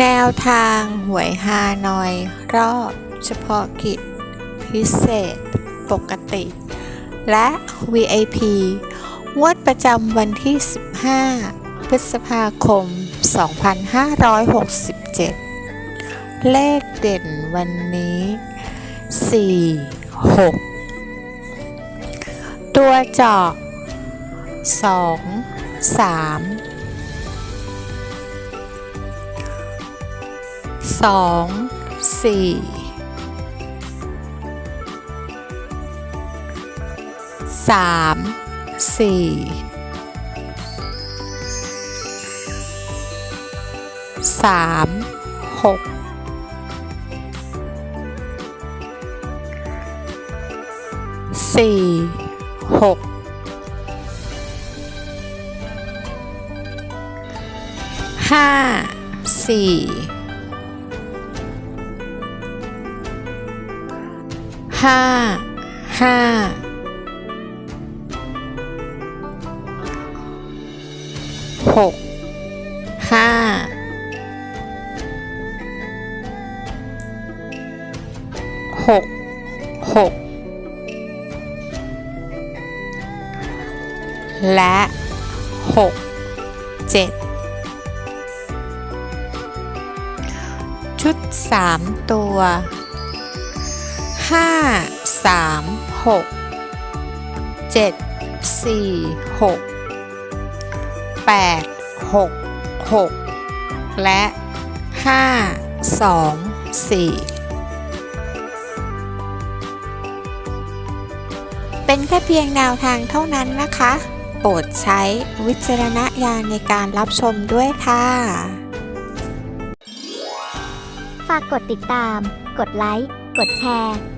แนวทางหวยฮานอย รอบเฉพาะกิจ พิเศษ ปกติ และ VIP งวดประจำวันที่ 15 พฤษภาคม 2567 เลขเด่นวันนี้ 4 6 ตัวเจาะ2 3 สองสี่สามสี่สามหกสี่หกห้าสี่ ห้าห้าหกห้าหกหกและหกเจ็ดชุดสามตัว ห้าสามหกเจ็ดสี่หกแปดหกหกและห้าสองสี่เป็นแค่เพียงแนวทางเท่านั้นนะคะ โปรดใช้วิจารณญาณในการรับชมด้วยค่ะ ฝากกดติดตาม กดไลค์ กดแชร์